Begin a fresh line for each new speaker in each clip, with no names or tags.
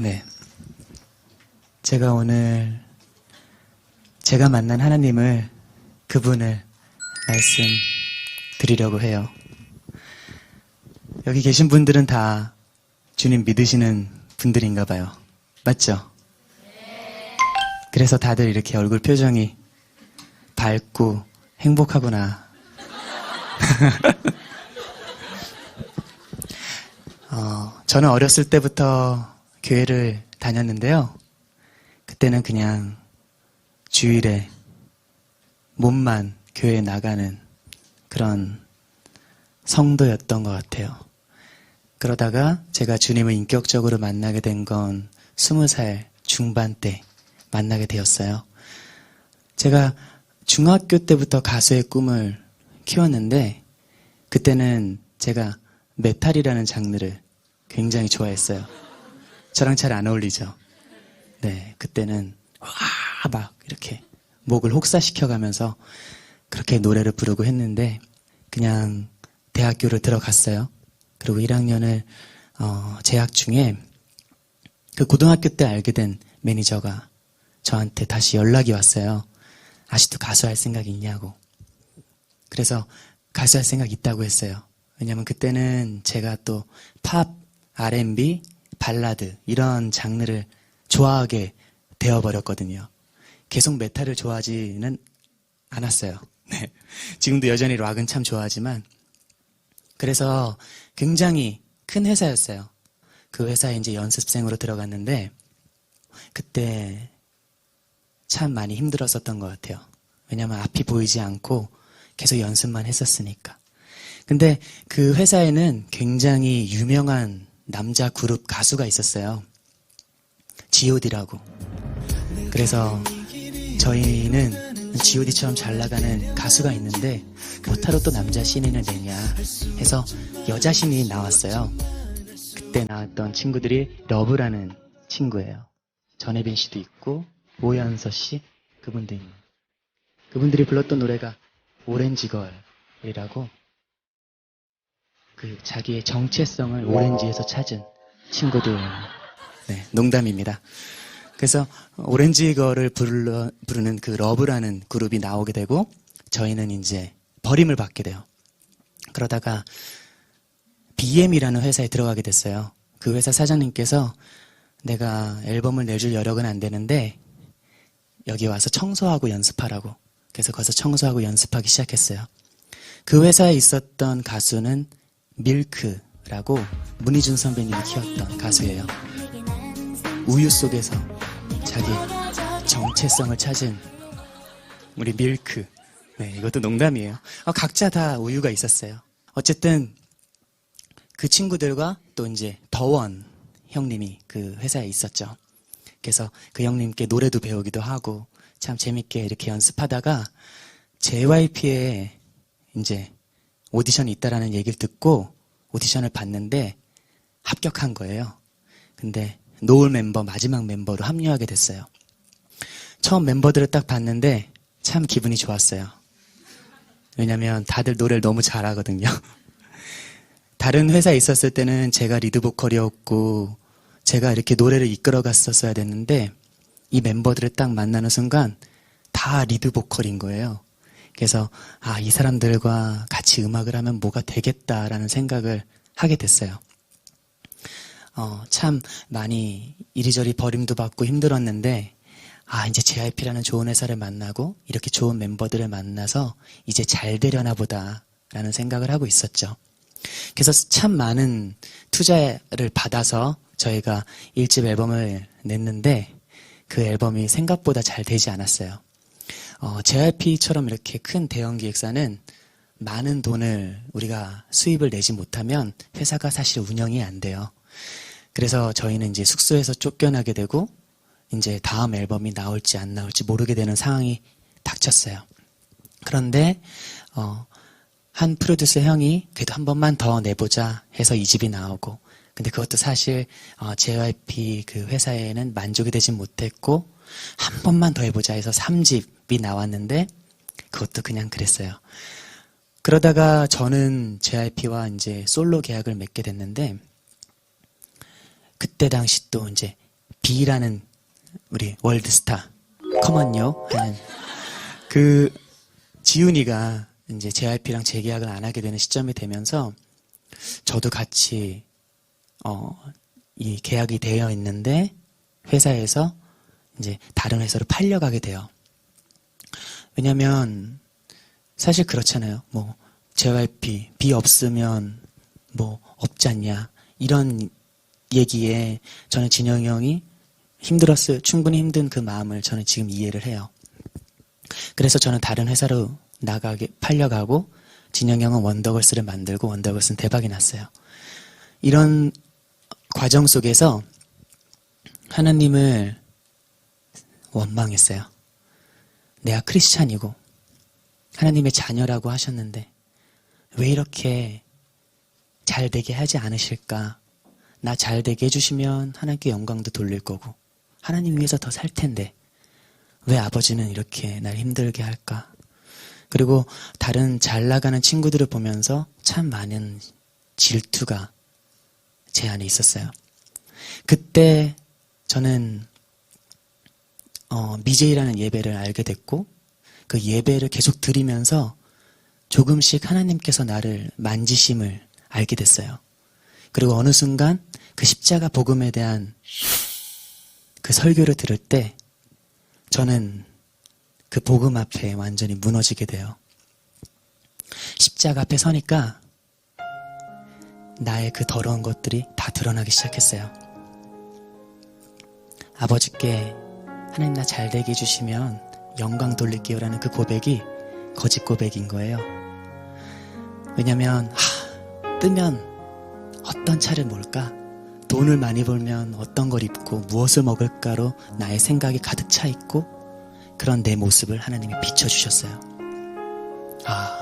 네. 제가 오늘 제가 만난 하나님을 그분을 말씀드리려고 해요. 여기 계신 분들은 다 주님 믿으시는 분들인가 봐요. 맞죠? 그래서 다들 이렇게 얼굴 표정이 밝고 행복하구나. 어, 저는 어렸을 때부터 교회를 다녔는데요. 그때는 그냥 주일에 몸만 교회에 나가는 그런 성도였던 것 같아요. 그러다가 제가 주님을 인격적으로 만나게 된 건 스무 살 중반 때 만나게 되었어요. 제가 중학교 때부터 가수의 꿈을 키웠는데 그때는 제가 메탈이라는 장르를 굉장히 좋아했어요. 저랑 잘 안 어울리죠? 네, 그때는 와, 막 이렇게 목을 혹사시켜가면서 그렇게 노래를 부르고 했는데 그냥 대학교를 들어갔어요. 그리고 1학년을 어, 재학 중에 그 고등학교 때 알게 된 매니저가 저한테 다시 연락이 왔어요. 아직도 가수 할 생각 있냐고. 그래서 가수 할 생각 있다고 했어요. 왜냐면 그때는 제가 또 팝, R&B, 발라드 이런 장르를 좋아하게 되어버렸거든요. 계속 메탈을 좋아하지는 않았어요. 네. 지금도 여전히 락은 참 좋아하지만 그래서 굉장히 큰 회사였어요. 그 회사에 이제 연습생으로 들어갔는데 그때 참 많이 힘들었었던 것 같아요. 왜냐하면 앞이 보이지 않고 계속 연습만 했었으니까. 근데 그 회사에는 굉장히 유명한 남자 그룹 가수가 있었어요. G.O.D라고. 그래서 저희는 G.O.D처럼 잘 나가는 가수가 있는데 뭐타로 또 남자 신인을 내냐 해서 여자 신인이 나왔어요. 그때 나왔던 친구들이 러브라는 친구예요. 전혜빈 씨도 있고 오연서 씨 그분도. 그분들이 불렀던 노래가 오렌지걸이라고 그 자기의 정체성을 오렌지에서 찾은 친구들. 네, 농담입니다. 그래서 오렌지걸을 부르, 부르는 그 러브라는 그룹이 나오게 되고 저희는 이제 버림을 받게 돼요. 그러다가 BM이라는 회사에 들어가게 됐어요. 그 회사 사장님께서 내가 앨범을 내줄 여력은 안 되는데 여기 와서 청소하고 연습하라고. 그래서 거기서 청소하고 연습하기 시작했어요. 그 회사에 있었던 가수는 밀크라고 문희준 선배님이 키웠던 가수예요. 우유 속에서 자기 정체성을 찾은 우리 밀크. 네, 이것도 농담이에요. 어, 각자 다 우유가 있었어요. 어쨌든 그 친구들과 또 이제 더원 형님이 그 회사에 있었죠. 그래서 그 형님께 노래도 배우기도 하고 참 재밌게 이렇게 연습하다가 JYP에 이제 오디션이 있다라는 얘기를 듣고 오디션을 봤는데 합격한 거예요. 근데 노을 멤버 마지막 멤버로 합류하게 됐어요. 처음 멤버들을 딱 봤는데 참 기분이 좋았어요. 왜냐면 다들 노래를 너무 잘하거든요. 다른 회사에 있었을 때는 제가 리드 보컬이었고 제가 이렇게 노래를 이끌어 갔었어야 됐는데 이 멤버들을 딱 만나는 순간 다 리드 보컬인 거예요. 그래서 아, 이 사람들과 같이 음악을 하면 뭐가 되겠다라는 생각을 하게 됐어요. 어, 참 많이 이리저리 버림도 받고 힘들었는데 아, 이제 JYP라는 좋은 회사를 만나고 이렇게 좋은 멤버들을 만나서 이제 잘 되려나 보다라는 생각을 하고 있었죠. 그래서 참 많은 투자를 받아서 저희가 1집 앨범을 냈는데 그 앨범이 생각보다 잘 되지 않았어요. 어, JYP처럼 이렇게 큰 대형 기획사는 많은 돈을 우리가 수입을 내지 못하면 회사가 사실 운영이 안 돼요. 그래서 저희는 이제 숙소에서 쫓겨나게 되고 이제 다음 앨범이 나올지 안 나올지 모르게 되는 상황이 닥쳤어요. 그런데 어, 한 프로듀서 형이 그래도 한 번만 더 내보자 해서 이 집이 나오고 근데 그것도 사실 어, JYP 그 회사에는 만족이 되진 못했고 한 번만 더 해보자 해서 3집 이 나왔는데 그것도 그냥 그랬어요. 그러다가 저는 JYP와 이제 솔로 계약을 맺게 됐는데 그때 당시 또 이제 B라는 우리 월드스타 커먼요 하는 그 지훈이가 이제 JYP랑 재계약을 안 하게 되는 시점이 되면서 저도 같이 어, 이 계약이 되어 있는데 회사에서 이제 다른 회사로 팔려가게 돼요. 왜냐면 사실 그렇잖아요. 뭐 JYP B 없으면 뭐 없지 않냐 이런 얘기에 저는 진영이 형이 힘들었어요. 충분히 힘든 그 마음을 저는 지금 이해를 해요. 그래서 저는 다른 회사로 나가게 팔려가고 진영이 형은 원더걸스를 만들고 원더걸스는 대박이 났어요. 이런 과정 속에서 하나님을 원망했어요. 내가 크리스찬이고 하나님의 자녀라고 하셨는데 왜 이렇게 잘 되게 하지 않으실까? 나 잘 되게 해주시면 하나님께 영광도 돌릴 거고 하나님 위해서 더 살 텐데 왜 아버지는 이렇게 날 힘들게 할까? 그리고 다른 잘 나가는 친구들을 보면서 참 많은 질투가 제 안에 있었어요. 그때 저는 어, 미제이라는 예배를 알게 됐고 그 예배를 계속 드리면서 조금씩 하나님께서 나를 만지심을 알게 됐어요. 그리고 어느 순간 그 십자가 복음에 대한 그 설교를 들을 때 저는 그 복음 앞에 완전히 무너지게 돼요. 십자가 앞에 서니까 나의 그 더러운 것들이 다 드러나기 시작했어요. 아버지께 하나님 나 잘 되게 해주시면 영광 돌릴게요라는 그 고백이 거짓 고백인 거예요. 왜냐면 하, 뜨면 어떤 차를 몰까? 돈을 많이 벌면 어떤 걸 입고 무엇을 먹을까로 나의 생각이 가득 차 있고 그런 내 모습을 하나님이 비춰주셨어요. 아,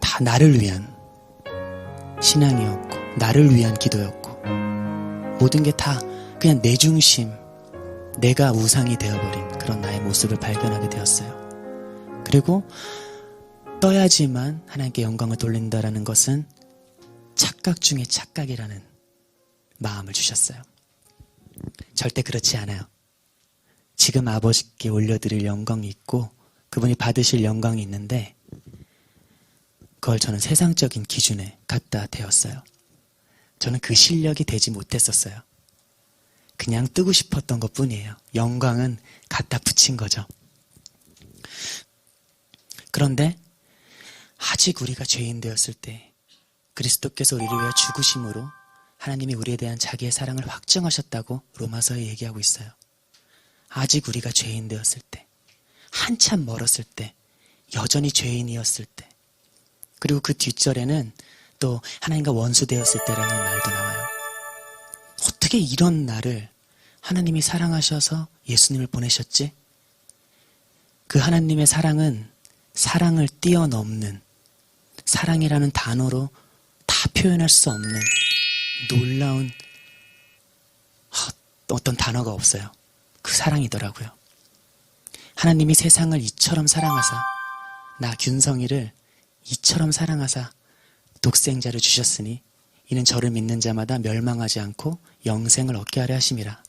다 나를 위한 신앙이었고, 나를 위한 기도였고, 모든 게 다 그냥 내 중심, 내가 우상이 되어버린 그런 나의 모습을 발견하게 되었어요. 그리고 떠야지만 하나님께 영광을 돌린다라는 것은 착각 중에 착각이라는 마음을 주셨어요. 절대 그렇지 않아요. 지금 아버지께 올려드릴 영광이 있고 그분이 받으실 영광이 있는데 그걸 저는 세상적인 기준에 갖다 대었어요. 저는 그 실력이 되지 못했었어요. 그냥 뜨고 싶었던 것 뿐이에요. 영광은 갖다 붙인 거죠. 그런데 아직 우리가 죄인 되었을 때 그리스도께서 우리를 위해 죽으심으로 하나님이 우리에 대한 자기의 사랑을 확증하셨다고 로마서에 얘기하고 있어요. 아직 우리가 죄인 되었을 때, 한참 멀었을 때, 여전히 죄인이었을 때, 그리고 그 뒷절에는 또 하나님과 원수 되었을 때라는 말도 나와요. 어떻게 이런 나를 하나님이 사랑하셔서 예수님을 보내셨지? 그 하나님의 사랑은 사랑을 뛰어넘는 사랑이라는 단어로 다 표현할 수 없는 놀라운 어떤 단어가 없어요. 그 사랑이더라고요. 하나님이 세상을 이처럼 사랑하사 나 균성이를 이처럼 사랑하사 독생자를 주셨으니 이는 저를 믿는 자마다 멸망하지 않고 영생을 얻게 하려 하심이라.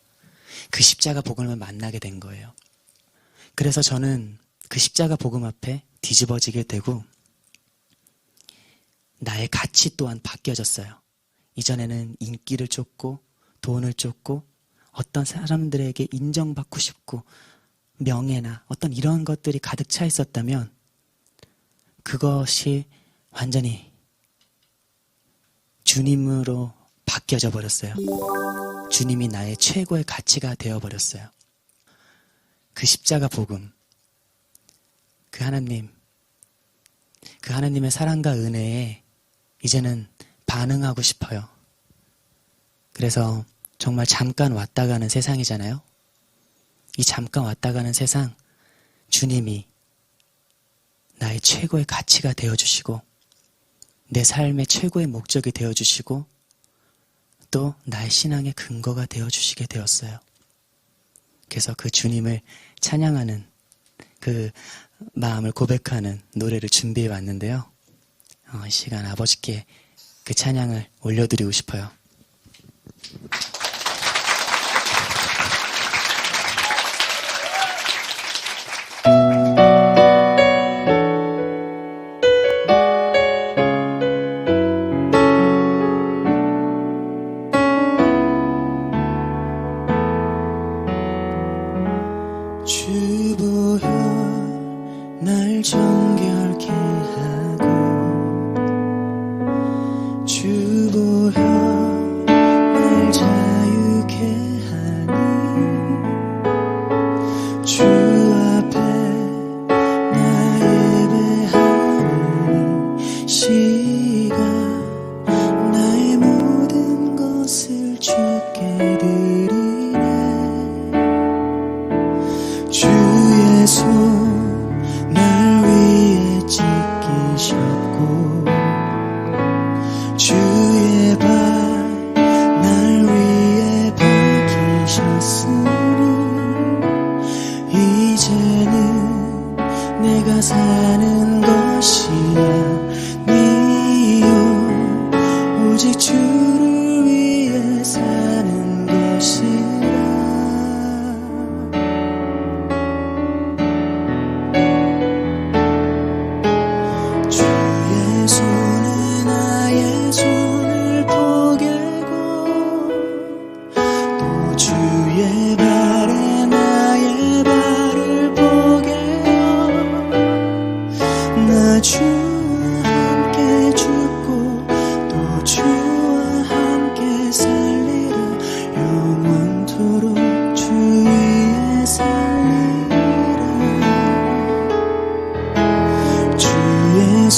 그 십자가 복음을 만나게 된 거예요. 그래서 저는 그 십자가 복음 앞에 뒤집어지게 되고 나의 가치 또한 바뀌어졌어요. 이전에는 인기를 쫓고 돈을 쫓고 어떤 사람들에게 인정받고 싶고 명예나 어떤 이런 것들이 가득 차 있었다면 그것이 완전히 주님으로 바뀌어져 버렸어요. 주님이 나의 최고의 가치가 되어 버렸어요. 그 십자가 복음, 그 하나님, 그 하나님의 사랑과 은혜에 이제는 반응하고 싶어요. 그래서 정말 잠깐 왔다 가는 세상이잖아요. 이 잠깐 왔다 가는 세상, 주님이 나의 최고의 가치가 되어 주시고, 내 삶의 최고의 목적이 되어 주시고, 또 나의 신앙의 근거가 되어 주시게 되었어요. 그래서 그 주님을 찬양하는 그 마음을 고백하는 노래를 준비해 왔는데요. 어, 이 시간 아버지께 그 찬양을 올려드리고 싶어요.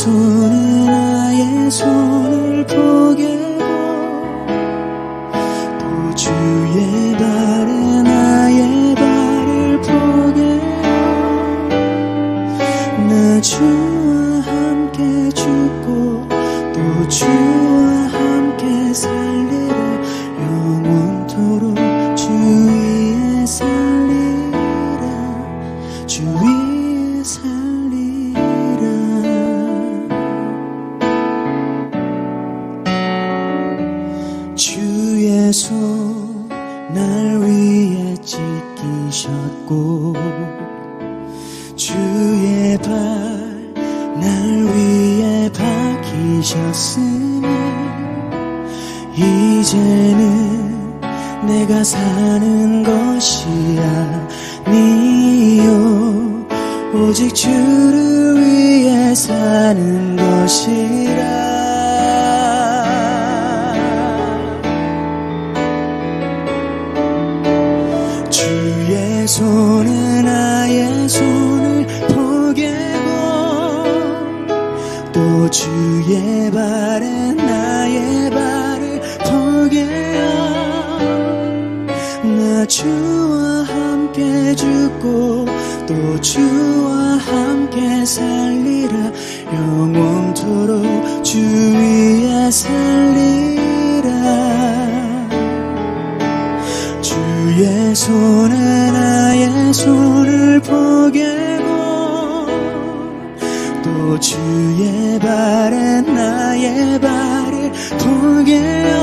손은 나의 손 내가 사는 것이 아니요 오직 주를 위해 사는 것이라. 주의 손은 나의 손을 포개고 또 주의 발에 죽고 또 주와 함께 살리라. 영원토록 주 위에 살리라. 주의 손에 나의 손을 포개고 또 주의 발에 나의 발을 포개어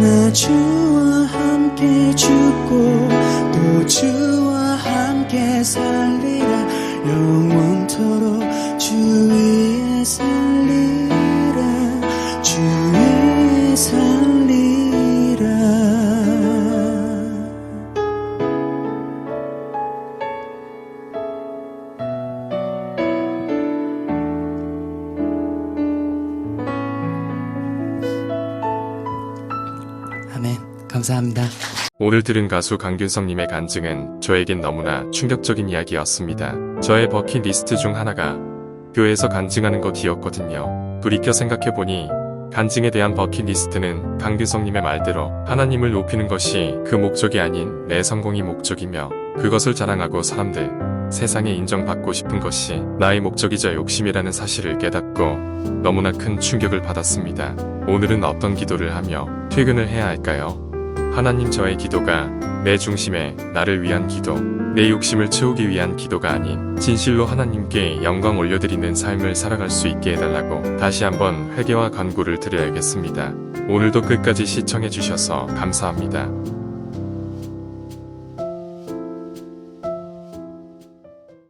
나 주와 함께 죽고 또 주와 함께 살리라. 영원토록 주 위에 살리라. 주 위에 살리라. 아멘. 감사합니다
오늘 들은 가수 강균성님의 간증은 저에겐 너무나 충격적인 이야기였습니다. 저의 버킷리스트 중 하나가 교회에서 간증하는 것이었거든요. 돌이켜 생각해보니 간증에 대한 버킷리스트는 강균성님의 말대로 하나님을 높이는 것이 그 목적이 아닌 내 성공이 목적이며 그것을 자랑하고 사람들, 세상에 인정받고 싶은 것이 나의 목적이자 욕심이라는 사실을 깨닫고 너무나 큰 충격을 받았습니다. 오늘은 어떤 기도를 하며 퇴근을 해야 할까요? 하나님 저의 기도가 내 중심에 나를 위한 기도, 내 욕심을 채우기 위한 기도가 아닌 진실로 하나님께 영광 올려드리는 삶을 살아갈 수 있게 해달라고 다시 한번 회개와 간구를 드려야겠습니다. 오늘도 끝까지 시청해주셔서 감사합니다.